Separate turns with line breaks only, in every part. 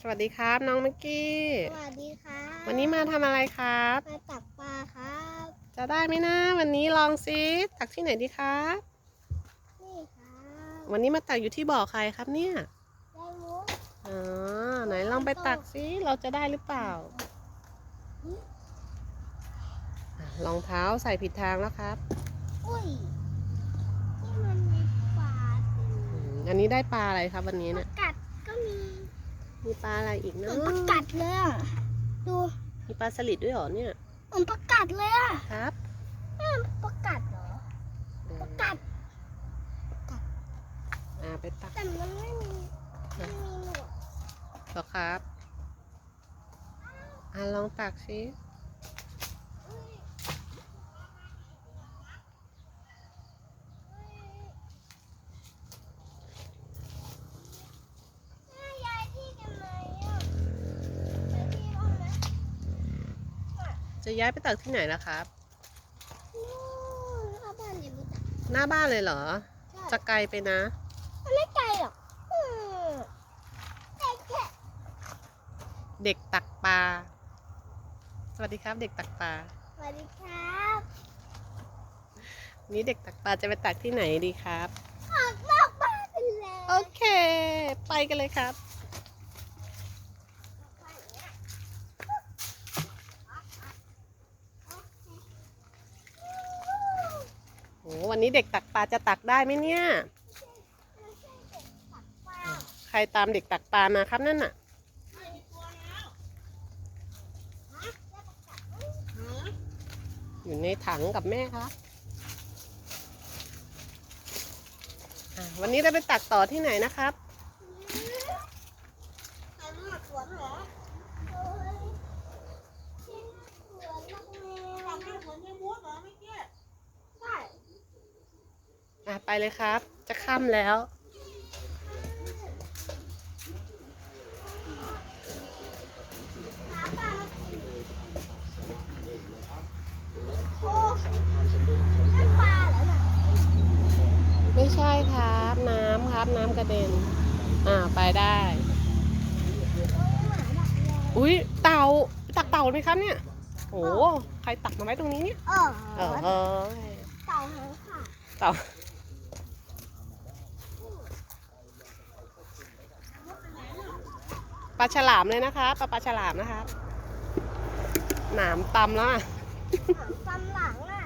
สวัสดีครับ น้องเมื่อกี้
สวัสดีครับ
วันนี้มาทำอะไรครับ
มาตักปลาครับ
จะได้ไหมนะ วันนี้ลองซิตักที่ไหนดีครับ
นี่ครับ
วันนี้มาตักอยู่ที่บ่อใครครับเนี่ย
ได้มุก
อ๋อไหนลองไปตักซิเราจะได้หรือเปล่าอะรองเท้าใส่ผิดทางแล้วครับ
อุ้ยนี่มันมีปลาสิ
อืมอันนี้ได้ปลาอะไรครับวันนี้
ป
เนี่
ลายกัดก็มี
มีปลาอะไรอีก
เหมื
เนาะ
อนปลากัดเลยอะ ดู
มีปลาสลิดด้วยเหรอเนี่ย
เหมือนปลากัดเลยอะ
ครับ
นี่มันปลากัดเหรอ
อืม
ปลากัด
อ่าไปตัก
แต่มันไม่มีไม่มีหนวด
เหรอครับ อ่าลองตักซิ
แม่ยายที่กันไหมอะยายที่เอาไหม
จะย้ายไปตักที่ไหนนะครับ
นู่นเอาบ้านอย่าไปตัก
หน้าบ้านเลยเหรอ
ใช่
จะไกลไปนะ
มันไม่ไกลหรอกอืมไกลแค่
เด็กตักปลา สวัสดีครับ เด็กตักปลา
สวัสดีครับ
วันนี้เด็กตักปลาจะไปตักที่ไหนดีครับ
ออกนอกบ้านไปเลย
โอเค ไปกันเลยครับ โห วันนี้เด็กตักปลาจะตักได้ไหมเนี่ย ใครตามเด็กตักปลามาครับนั่นน่ะอยู่ในถังกับแม่ครับวันนี้เราไปตักต่อที่ไหนนะครับ
สวนเหรอโอ้ยที่สวนลูกแมว
ทำให้เหมือนยายม้วนเหรอเมื่อกี้
ใช่
อะไปเลยครับ จะค่ำแล้ว
หาปลาโอ้นั่นปลาเหรอน่ะ
ไม่ใช่ครับ น้ำครับ น้ำกระเด็น อ่า ไปได้
โอ้ยหมาดักแรง
อุ้ยเต่าตักเต่าไหมครับเนี่ยโอ้ใครตักมาไว้ตรงนี้เนี่ย
เออ
เออเออ
เต่าหางค่ะ
เต่า ปลาฉลามเลยนะคะปลาปลาฉลามนะคะหนามตำแล้วอะ
หางฟันหลังอะ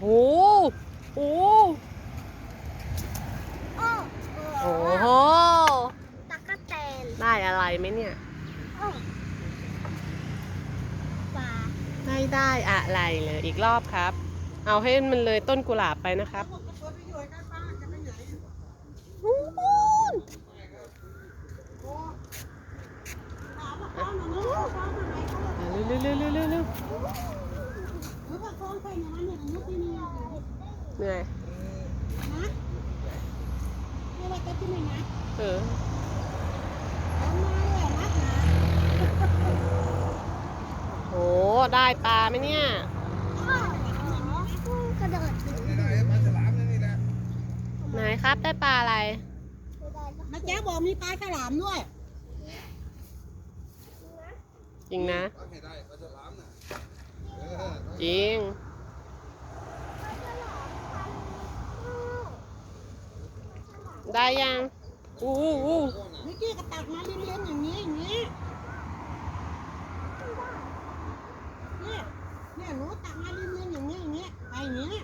โอ้โห
โอ้
โอ้โห
ตะกะแตน
ได้อะไรไหมเนี่ย
โอ้ปลา
ไม่ได้อะไรเลยอีกรอบครับ เอาให้มันเลยต้นกุหลาบไปนะครับ
เร็
วเร็วเร็วเร็วเร็ว
หรือว่าเขาใครอย่างนั้นเนี่ยหนื่
อย
ไม่ว่าจะที่ไหนะ
เออ
เอามาเลยกนะ
โห ได้ปลาไหมเนี่ย
พ่อกุ้งกระโดดถึง
ไหนครับได้ปลาอะไร
ม่ได้สัก
แม่แจ๊บอกมีปลาฉลามด้วย
จริงนะ จริง ได้ยัง อู้อู้อู้
เมื่อกี้ก็ตักมาเลี้ยงๆอย่างนี้อย่างนี้ เนี่ย เนี่ยหนูตักมาเลี้ยงๆอย่างนี้อย่างนี้ไปอย่างนี้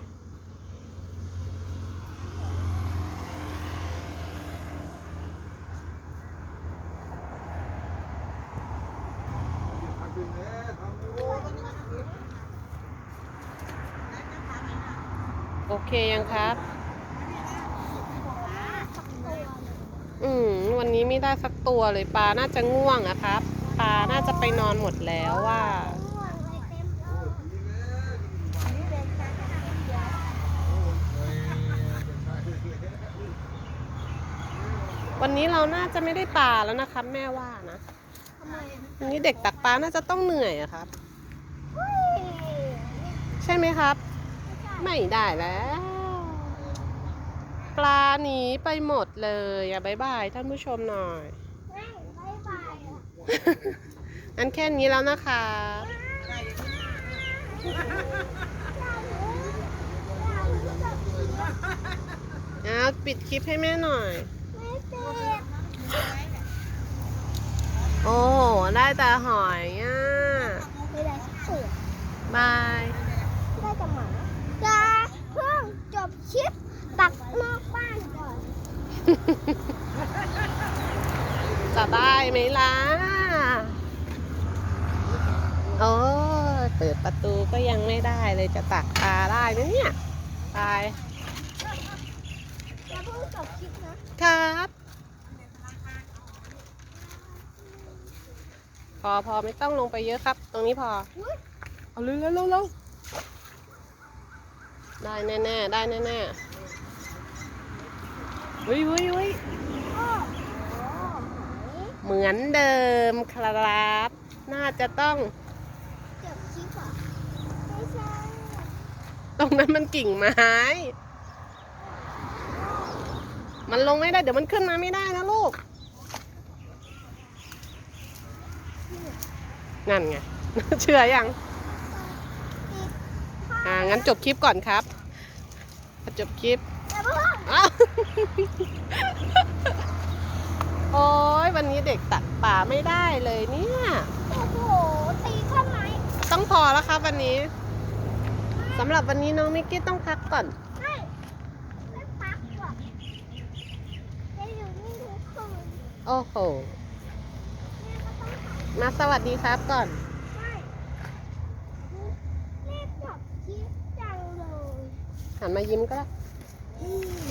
โอ เคยังครับ อืม วันนี้ไม่ได้สักตัวเลยปลาน่าจะง่วงอะครับ ปลาน่าจะไปนอนหมดแล้วว่า
ง่วงเลยเต็มเลยนี่เป็นการทำเดียว
วันนี้เราน่าจะไม่ได้ปลาแล้วนะครับ แม่ว่านะ
ทำไม
วันนี้เด็กตักปลาน่าจะต้องเหนื่อยอะครับ
เฮ้ย
ใช่ไหมครับ
ไม่ใช่
ไม่ได้แล้ว ปลาหนีไปหมดเลยอะบายบายท่านผู้ชมหน่อย
ไม่บายบายเหรอ
งั้นแค่นี้แล้วนะคะ
ได้อย่างนี้
เอาปิดคลิปให้แม่หน่อย
ไม่เป็น
โอ้ ได้แต่หอยอะ
ไม่ได้เสือบา
ย
ได้แต่หมาจะเพิ่งจบคลิปตักนอกบ้านก่อน
จะได้ไหมล่ะ โอ้ยเปิดประตูก็ยังไม่ได้เลยจะตักปลาได้ไหมเนี่ย ตาย
จะเพิ่งจบคลิปนะ ครับ
พอพอไม่ต้องลงไปเยอะครับ ตรงนี้พอ
อุ๊ย
เอาเร็วเร็วเร็วเร็วได้แน่แน่ๆได้แน่แน่ๆ วิวิวิ
โอ้โห
เหมือนเดิมครับ น่าจะต้อง
จบคลิปเหรอไม่ใช่
ตรงนั้นมันกิ่งไม้ มันลงไม่ได้ เดี๋ยวมันขึ้นมาไม่ได้นะลูก นั่นไง เชื่อยัง
ติด
อ่า งั้นจบคลิปก่อนครับ จบคลิป
จะเพิ่ง
อ้าว โอ้ยวันนี้เด็กตักป่าไม่ได้เลยเนี่ย
โอ้โห ตีข้างไหน
ต้องพอแล้วครับวันนี้สำหรับวันนี้น้องมิกกี้ต้องพักก่อน
ไม่ไม่พักก่อนจะอยู่นี่ทุกคืน
โอ้โห
แม่ก็ต้องทำ
มาสวัสดีครับก่อน
ไม่รีบจบคลิปจังเลย
หันมายิ้มก็ได้
อืม